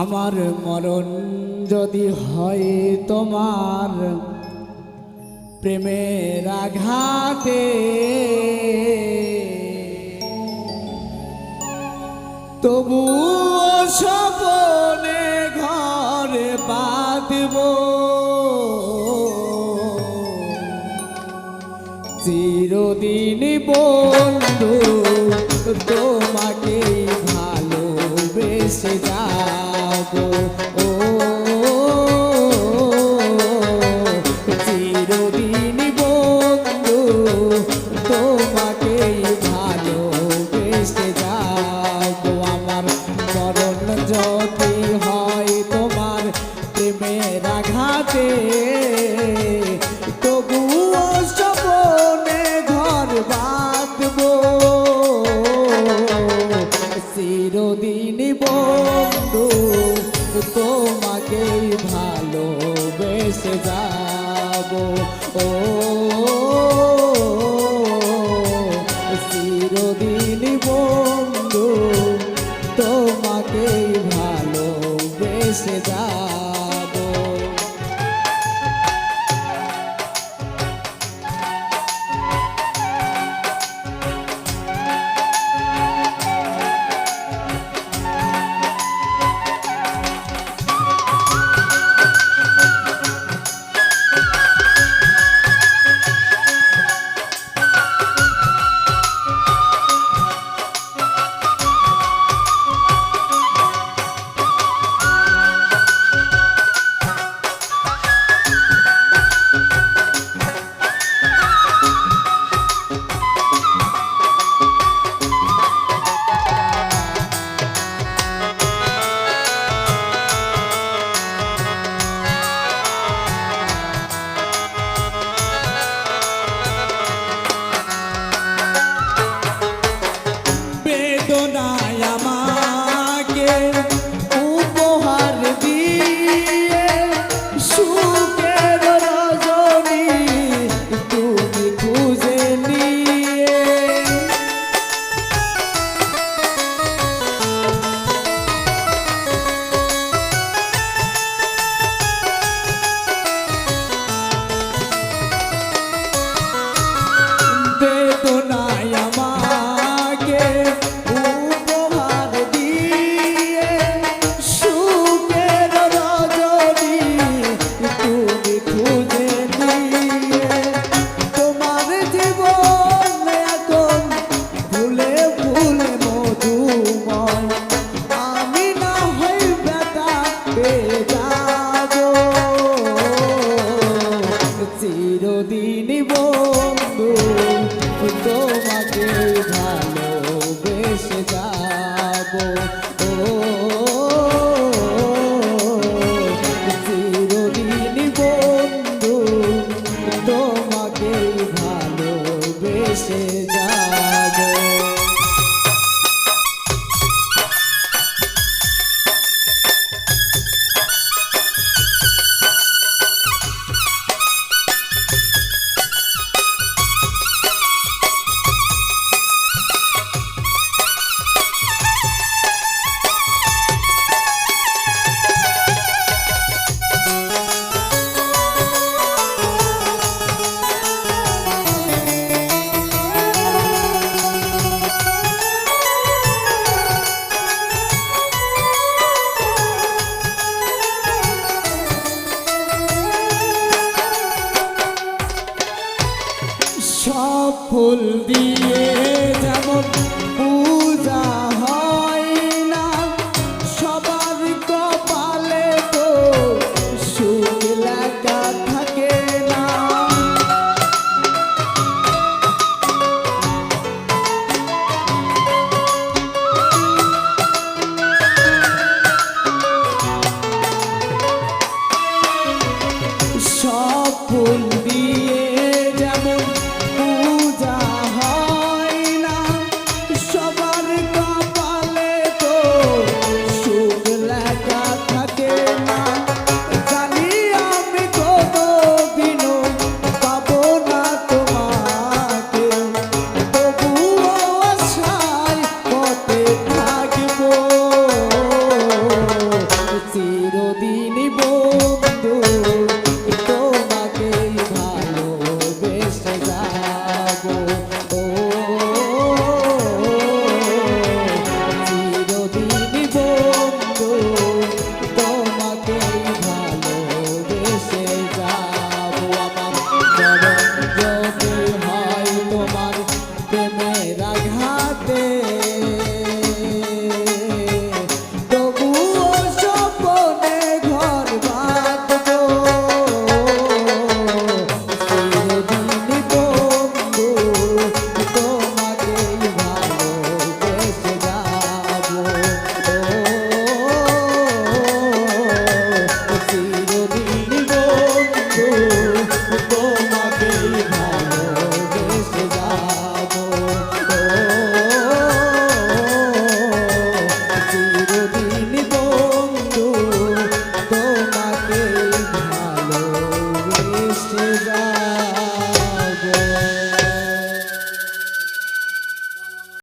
আমার মরণ যদি হয় তোমার প্রেমের আঘাতে তবু সপনে ঘরে বাঁধব। চিরদিন বন্ধু তোমাকে এসে যাবো ও চিরদিন বন্ধু তোমাকে ভালোবেসে যাব। ও চিরদিন বন্ধু তোমাকে ভালোবেসে যাব। চিরদিন বন্ধু তোমাকে ফুল দিয়ে যেমন চিনি বন্ধু